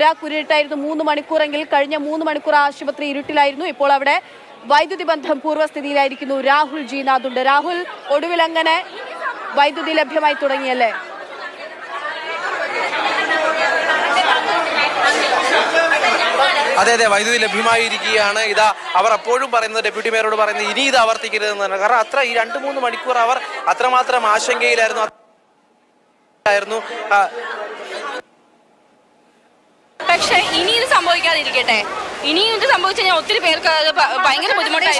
ഊരാക്കുരുട്ടായിരുന്നു മൂന്ന് മണിക്കൂറെങ്കിൽ കഴിഞ്ഞ മൂന്ന് മണിക്കൂർ ആശുപത്രി ഇരുട്ടിലായിരുന്നു. ഇപ്പോൾ അവിടെ വൈദ്യുതി ബന്ധം പൂർവസ്ഥിതിയിലായിരിക്കുന്നു. രാഹുൽ ജീനാഥ് ഉണ്ട് രാഹുൽ ഒടുവിൽ അങ്ങനെ വൈദ്യുതി ലഭ്യമായി തുടങ്ങിയല്ലേ? അതെ അതെ വൈദ്യുതി ലഭ്യമായിരിക്കുകയാണ്. ഇതാ അവർ അപ്പോഴും പറയുന്നത് ഡെപ്യൂട്ടി മേയറോട് പറയുന്നത് ഇനി ഇത് ആവർത്തിക്കരുതെന്നാണ് കാരണം അത്ര ഈ രണ്ട് മൂന്ന് മണിക്കൂർ അവർ അത്രമാത്രം ആശങ്കയിലായിരുന്നു. ആയിരുന്നു. പക്ഷെ ഇനി ഇത് സംഭവിക്കാതിരിക്കട്ടെ. ഇനി ഇത് സംഭവിച്ചു കഴിഞ്ഞാൽ ഒത്തിരി പേർക്ക് അത് ഭയങ്കര ബുദ്ധിമുട്ടായി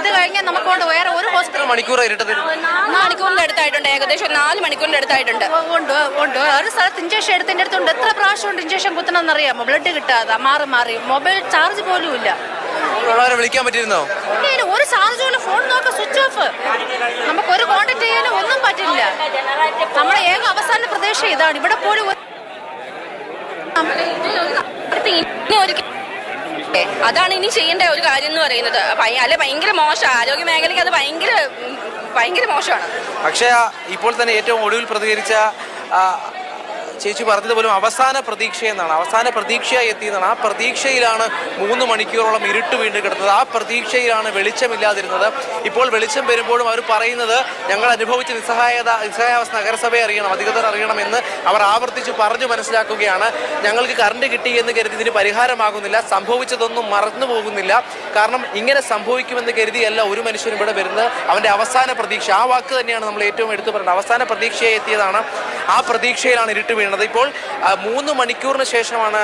ഇത് കഴിഞ്ഞാൽ നമുക്ക് കൊണ്ട് വേറെ ഒരു ഹോസ്പിറ്റൽ മണിക്കൂർ മണിക്കൂറിന്റെ അടുത്തായിട്ടുണ്ട് ഏകദേശം ഒരു നാല് മണിക്കൂറിന്റെ അടുത്തായിട്ടുണ്ട്. ഉണ്ട് ഉണ്ട്. ഒരു സ്ഥലത്ത് ഇഞ്ചക്ഷൻ എടുത്തതിന്റെ അടുത്തുണ്ട് എത്ര പ്രാവശ്യം ഉണ്ട് ഇഞ്ചക്ഷൻ കുത്തണമെന്ന് അറിയാമോ ബ്ലഡ് കിട്ടാതെ മാറി മാറി. മൊബൈൽ ചാർജ് പോലും ഇല്ല. വിളിക്കാൻ പറ്റിയിരുന്നോ? ഒരു ചാർജ് പോലും ഫോൺ നോക്കാം സ്വിച്ച് ഓഫ് നമുക്ക് ഒരു കോണ്ടാക്ട് ചെയ്യാനും ഒന്നും പറ്റില്ല നമ്മുടെ ഏക അവസാന ഇതാണ് ഇവിടെ പോലും അതാണ് ഇനി ചെയ്യേണ്ട ഒരു കാര്യം എന്ന് പറയുന്നത്. അല്ലെ ഭയങ്കര മോശം. ആരോഗ്യ മേഖലയ്ക്ക് അത് ഭയങ്കര ഭയങ്കര മോശമാണ്. പക്ഷേ ഇപ്പോൾ തന്നെ ഏറ്റവും ഒടുവിൽ പ്രതികരിച്ച ചേച്ചി പറഞ്ഞതുപോലെ അവസാന പ്രതീക്ഷ എന്നാണ്. അവസാന പ്രതീക്ഷയായി എത്തിയതാണ് ആ പ്രതീക്ഷയിലാണ് മൂന്ന് മണിക്കൂറോളം ഇരുട്ട് വീണ്ടും കിടന്നത്. ആ പ്രതീക്ഷയിലാണ് വെളിച്ചമില്ലാതിരുന്നത്. ഇപ്പോൾ വെളിച്ചം വരുമ്പോഴും അവർ പറയുന്നത് ഞങ്ങൾ അനുഭവിച്ച നിസ്സഹായത നിസ്സഹായാവസ്ഥ നഗരസഭയെ അറിയണം അധികൃതർ അറിയണമെന്ന് അവർ ആവർത്തിച്ച് പറഞ്ഞു മനസ്സിലാക്കുകയാണ്. ഞങ്ങൾക്ക് കറണ്ട് കിട്ടി എന്ന് കരുതി ഇതിന് പരിഹാരമാകുന്നില്ല. സംഭവിച്ചതൊന്നും മറന്നു പോകുന്നില്ല. കാരണം ഇങ്ങനെ സംഭവിക്കുമെന്ന് കരുതിയല്ല ഒരു മനുഷ്യനും ഇവിടെ വരുന്നത്. അവന്റെ അവസാന പ്രതീക്ഷ. ആ വാക്ക് തന്നെയാണ് നമ്മൾ ഏറ്റവും എടുത്തു പറയുന്നത് അവസാന പ്രതീക്ഷയെ എത്തിയതാണ് ആ പ്രതീക്ഷയിലാണ് ഇരുട്ട് വീണത്. ഇപ്പോൾ മൂന്ന് മണിക്കൂറിന് ശേഷമാണ്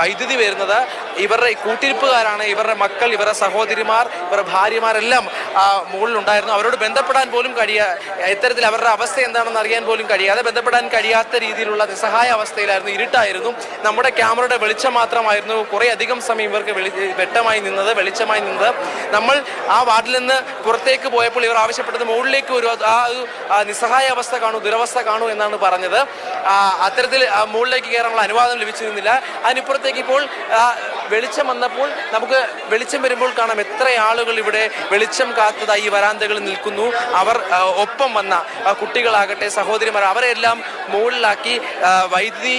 വൈദ്യുതി വരുന്നത്. ഇവരുടെ കൂട്ടിരിപ്പുകാരാണ് ഇവരുടെ മക്കൾ ഇവരുടെ സഹോദരിമാർ ഇവരുടെ ഭാര്യമാരെല്ലാം മുകളിലുണ്ടായിരുന്നു. അവരോട് ബന്ധപ്പെടാൻ പോലും കഴിയാ ഇത്തരത്തിൽ അവരുടെ അവസ്ഥ എന്താണെന്ന് അറിയാൻ പോലും കഴിയാതെ ബന്ധപ്പെടാൻ കഴിയാത്ത രീതിയിലുള്ള നിസ്സഹായ അവസ്ഥയിലായിരുന്നു ഇരുട്ടായിരുന്നു. നമ്മുടെ ക്യാമറയുടെ വെളിച്ചം മാത്രമായിരുന്നു കുറേ അധികം സമയം ഇവർക്ക് വെട്ടമായി നിന്നത് വെളിച്ചമായി നിന്നത്. നമ്മൾ ആ വാർഡിൽ നിന്ന് പുറത്തേക്ക് പോയപ്പോൾ ഇവർ ആവശ്യപ്പെട്ടത് മുകളിലേക്ക് ഒരു ആ ഒരു നിസ്സഹായ അവസ്ഥ കാണൂ ദുരവസ്ഥ കാണൂ എന്നാണ് പറഞ്ഞത്. അത്തരത്തിൽ മുകളിലേക്ക് കയറാനുള്ള അനുവാദം ലഭിച്ചിരുന്നില്ല. അതിനിപ്പുറത്തേക്ക് ഇപ്പോൾ വെളിച്ചം വന്നപ്പോൾ നമുക്ക് വെളിച്ചം വരുമ്പോൾ കാണാം എത്ര ആളുകൾ ഇവിടെ വെളിച്ചം കാത്തതായി ഈ വരാന്തകളിൽ നിൽക്കുന്നു. അവർ ഒപ്പം വന്ന കുട്ടികളാകട്ടെ സഹോദരിമാർ അവരെല്ലാം മുകളിലാക്കി വൈദ്യുതി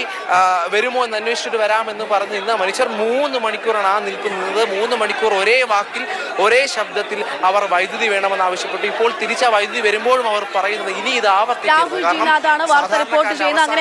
വരുമോ എന്ന് അന്വേഷിച്ചിട്ട് വരാമെന്ന് പറഞ്ഞ് ഇന്ന് മനുഷ്യർ മൂന്ന് മണിക്കൂറാണ് ആ നിൽക്കുന്നത്. മൂന്ന് മണിക്കൂർ ഒരേ വാക്കിൽ ഒരേ ശബ്ദത്തിൽ അവർ വൈദ്യുതി വേണമെന്ന് ആവശ്യപ്പെട്ടു. ഇപ്പോൾ തിരിച്ച വൈദ്യുതി വരുമ്പോഴും അവർ പറയുന്നത് ഇനി ഇത് ആവർത്തിക്കും കാരണം